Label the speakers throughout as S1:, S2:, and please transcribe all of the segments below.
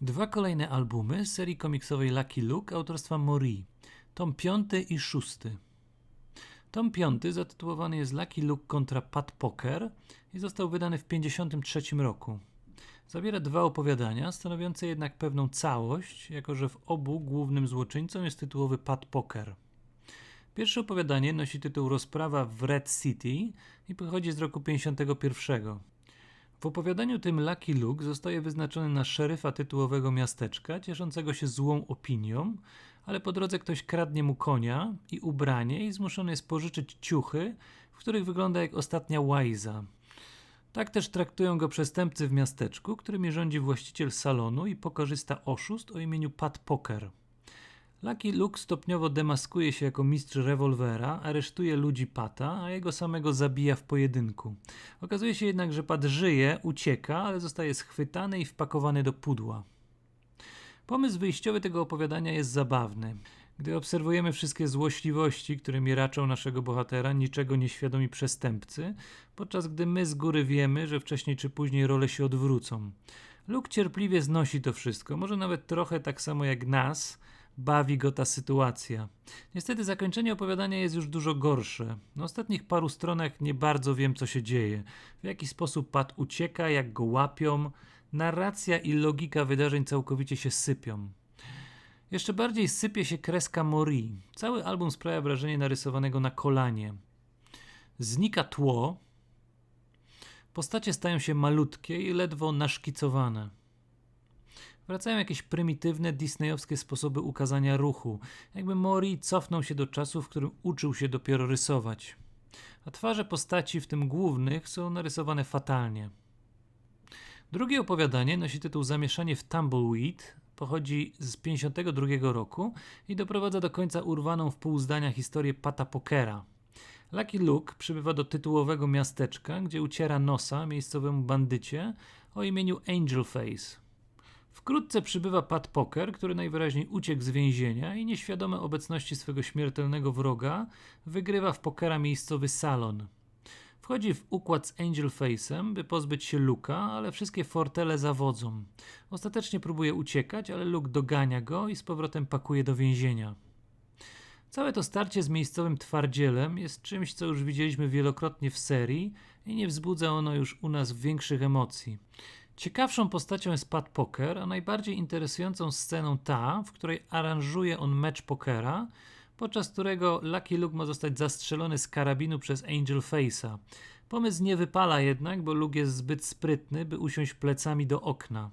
S1: Dwa kolejne albumy serii komiksowej Lucky Luke autorstwa Mori. Tom piąty i szósty. Tom piąty zatytułowany jest Lucky Luke kontra Pat Poker i został wydany w 1953 roku. Zawiera dwa opowiadania, stanowiące jednak pewną całość, jako że w obu głównym złoczyńcą jest tytułowy Pat Poker. Pierwsze opowiadanie nosi tytuł Rozprawa w Red City i pochodzi z roku 51. W opowiadaniu tym Lucky Luke zostaje wyznaczony na szeryfa tytułowego miasteczka, cieszącego się złą opinią, ale po drodze ktoś kradnie mu konia i ubranie i zmuszony jest pożyczyć ciuchy, w których wygląda jak ostatnia łajza. Tak też traktują go przestępcy w miasteczku, którymi rządzi właściciel salonu i pokorzysta oszust o imieniu Pat Poker. Lucky Luke stopniowo demaskuje się jako mistrz rewolwera, aresztuje ludzi Pata, a jego samego zabija w pojedynku. Okazuje się jednak, że Pat żyje, ucieka, ale zostaje schwytany i wpakowany do pudła. Pomysł wyjściowy tego opowiadania jest zabawny. Gdy obserwujemy wszystkie złośliwości, którymi raczą naszego bohatera, niczego nieświadomi przestępcy, podczas gdy my z góry wiemy, że wcześniej czy później role się odwrócą. Luke cierpliwie znosi to wszystko, może nawet trochę tak samo jak nas, bawi go ta sytuacja. Niestety zakończenie opowiadania jest już dużo gorsze. Na ostatnich paru stronach nie bardzo wiem, co się dzieje. W jaki sposób Pat ucieka, jak go łapią. Narracja i logika wydarzeń całkowicie się sypią. Jeszcze bardziej sypie się kreska Mori. Cały album sprawia wrażenie narysowanego na kolanie. Znika tło. Postacie stają się malutkie i ledwo naszkicowane. Wracają jakieś prymitywne disneyowskie sposoby ukazania ruchu, jakby Mori cofnął się do czasu, w którym uczył się dopiero rysować. A twarze postaci, w tym głównych, są narysowane fatalnie. Drugie opowiadanie nosi tytuł Zamieszanie w Tumbleweed, pochodzi z 52 roku i doprowadza do końca urwaną w pół zdania historię Pata Pokera. Lucky Luke przybywa do tytułowego miasteczka, gdzie uciera nosa miejscowemu bandycie o imieniu Angel Face. Wkrótce przybywa Pat Poker, który najwyraźniej uciekł z więzienia i nieświadomy obecności swego śmiertelnego wroga wygrywa w pokera miejscowy salon. Wchodzi w układ z Angel Face'em, by pozbyć się Luka, ale wszystkie fortele zawodzą. Ostatecznie próbuje uciekać, ale Luke dogania go i z powrotem pakuje do więzienia. Całe to starcie z miejscowym twardzielem jest czymś, co już widzieliśmy wielokrotnie w serii i nie wzbudza ono już u nas większych emocji. Ciekawszą postacią jest Pat Poker, a najbardziej interesującą sceną ta, w której aranżuje on mecz pokera, podczas którego Lucky Luke ma zostać zastrzelony z karabinu przez Angel Face'a. Pomysł nie wypala jednak, bo Luke jest zbyt sprytny, by usiąść plecami do okna.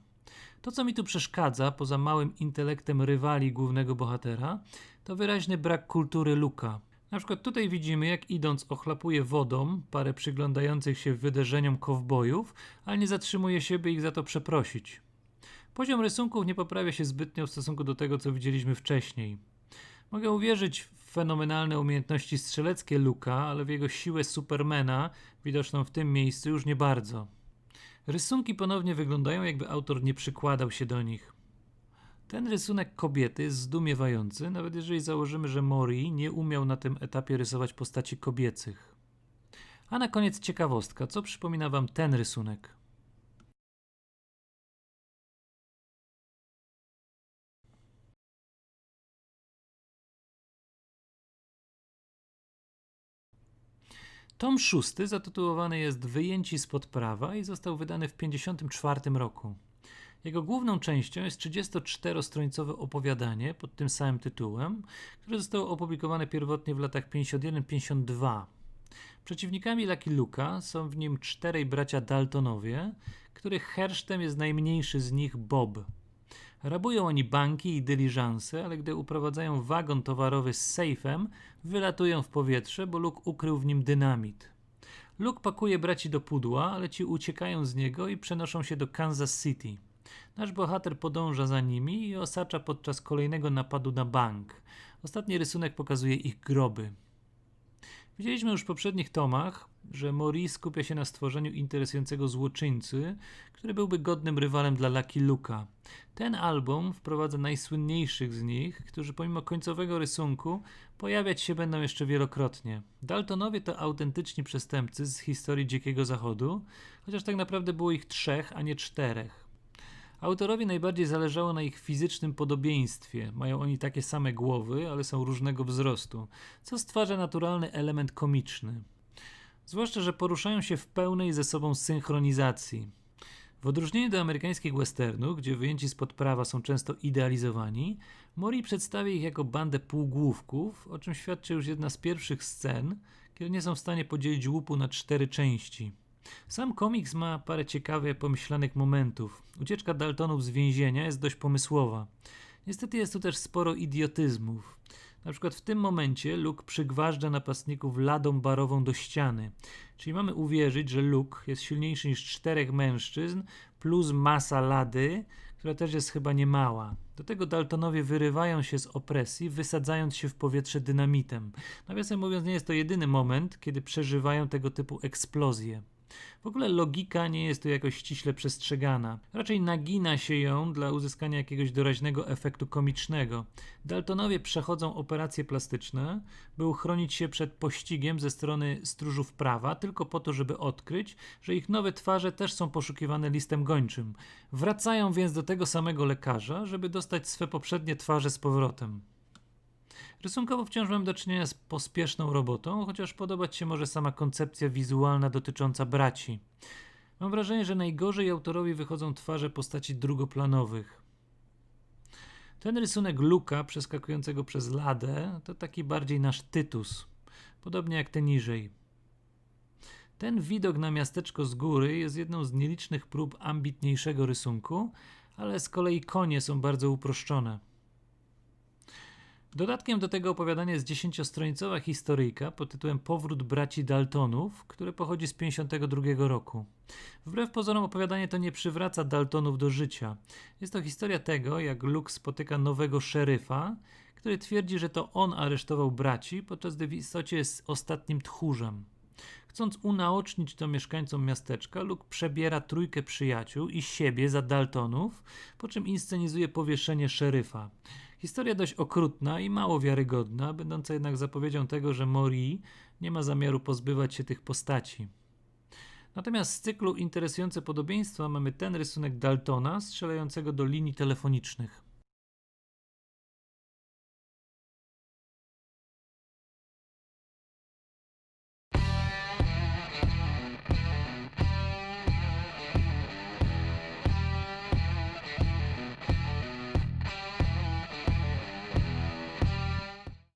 S1: To, co mi tu przeszkadza, poza małym intelektem rywali głównego bohatera, to wyraźny brak kultury Luka. Na przykład tutaj widzimy, jak idąc ochlapuje wodą parę przyglądających się wydarzeniom kowbojów, ale nie zatrzymuje się, by ich za to przeprosić. Poziom rysunków nie poprawia się zbytnio w stosunku do tego, co widzieliśmy wcześniej. Mogę uwierzyć w fenomenalne umiejętności strzeleckie Luka, ale w jego siłę Supermana, widoczną w tym miejscu, już nie bardzo. Rysunki ponownie wyglądają, jakby autor nie przykładał się do nich. Ten rysunek kobiety jest zdumiewający, nawet jeżeli założymy, że Mori nie umiał na tym etapie rysować postaci kobiecych. A na koniec ciekawostka, co przypomina Wam ten rysunek? Tom szósty zatytułowany jest Wyjęci spod prawa i został wydany w 1954 roku. Jego główną częścią jest 34-stronicowe opowiadanie pod tym samym tytułem, które zostało opublikowane pierwotnie w latach 51-52. Przeciwnikami Lucky Luka są w nim czterej bracia Daltonowie, których hersztem jest najmniejszy z nich Bob. Rabują oni banki i dyliżanse, ale gdy uprowadzają wagon towarowy z sejfem, wylatują w powietrze, bo Luke ukrył w nim dynamit. Luke pakuje braci do pudła, ale ci uciekają z niego i przenoszą się do Kansas City. Nasz bohater podąża za nimi i osacza podczas kolejnego napadu na bank. Ostatni rysunek pokazuje ich groby. Widzieliśmy już w poprzednich tomach, że Mori skupia się na stworzeniu interesującego złoczyńcy, który byłby godnym rywalem dla Lucky Luka. Ten album wprowadza najsłynniejszych z nich, którzy pomimo końcowego rysunku pojawiać się będą jeszcze wielokrotnie. Daltonowie to autentyczni przestępcy z historii Dzikiego Zachodu, chociaż tak naprawdę było ich trzech, a nie czterech. Autorowi najbardziej zależało na ich fizycznym podobieństwie. Mają oni takie same głowy, ale są różnego wzrostu, co stwarza naturalny element komiczny. Zwłaszcza, że poruszają się w pełnej ze sobą synchronizacji. W odróżnieniu do amerykańskich westernów, gdzie wyjęci spod prawa są często idealizowani, Mori przedstawia ich jako bandę półgłówków, o czym świadczy już jedna z pierwszych scen, kiedy nie są w stanie podzielić łupu na cztery części. Sam komiks ma parę ciekawych, pomyślanych momentów. Ucieczka Daltonów z więzienia jest dość pomysłowa. Niestety jest tu też sporo idiotyzmów. Na przykład w tym momencie Luke przygważdża napastników ladą barową do ściany. Czyli mamy uwierzyć, że Luke jest silniejszy niż czterech mężczyzn plus masa lady, która też jest chyba niemała. Do tego Daltonowie wyrywają się z opresji, wysadzając się w powietrze dynamitem. Nawiasem mówiąc, nie jest to jedyny moment, kiedy przeżywają tego typu eksplozje. W ogóle logika nie jest tu jakoś ściśle przestrzegana. Raczej nagina się ją dla uzyskania jakiegoś doraźnego efektu komicznego. Daltonowie przechodzą operacje plastyczne, by uchronić się przed pościgiem ze strony stróżów prawa, tylko po to, żeby odkryć, że ich nowe twarze też są poszukiwane listem gończym. Wracają więc do tego samego lekarza, żeby dostać swe poprzednie twarze z powrotem. Rysunkowo wciąż mam do czynienia z pospieszną robotą, chociaż podobać się może sama koncepcja wizualna dotycząca braci. Mam wrażenie, że najgorzej autorowi wychodzą twarze postaci drugoplanowych. Ten rysunek Luka przeskakującego przez ladę to taki bardziej nasz Tytus, podobnie jak ten niżej. Ten widok na miasteczko z góry jest jedną z nielicznych prób ambitniejszego rysunku, ale z kolei konie są bardzo uproszczone. Dodatkiem do tego opowiadania jest dziesięciostronicowa historyjka pod tytułem Powrót braci Daltonów, które pochodzi z 52 roku. Wbrew pozorom opowiadanie to nie przywraca Daltonów do życia. Jest to historia tego, jak Luke spotyka nowego szeryfa, który twierdzi, że to on aresztował braci, podczas gdy w istocie jest ostatnim tchórzem. Chcąc unaocznić to mieszkańcom miasteczka, Luke przebiera trójkę przyjaciół i siebie za Daltonów, po czym inscenizuje powieszenie szeryfa. Historia dość okrutna i mało wiarygodna, będąca jednak zapowiedzią tego, że Mori nie ma zamiaru pozbywać się tych postaci. Natomiast z cyklu interesujące podobieństwa mamy ten rysunek Daltona strzelającego do linii telefonicznych.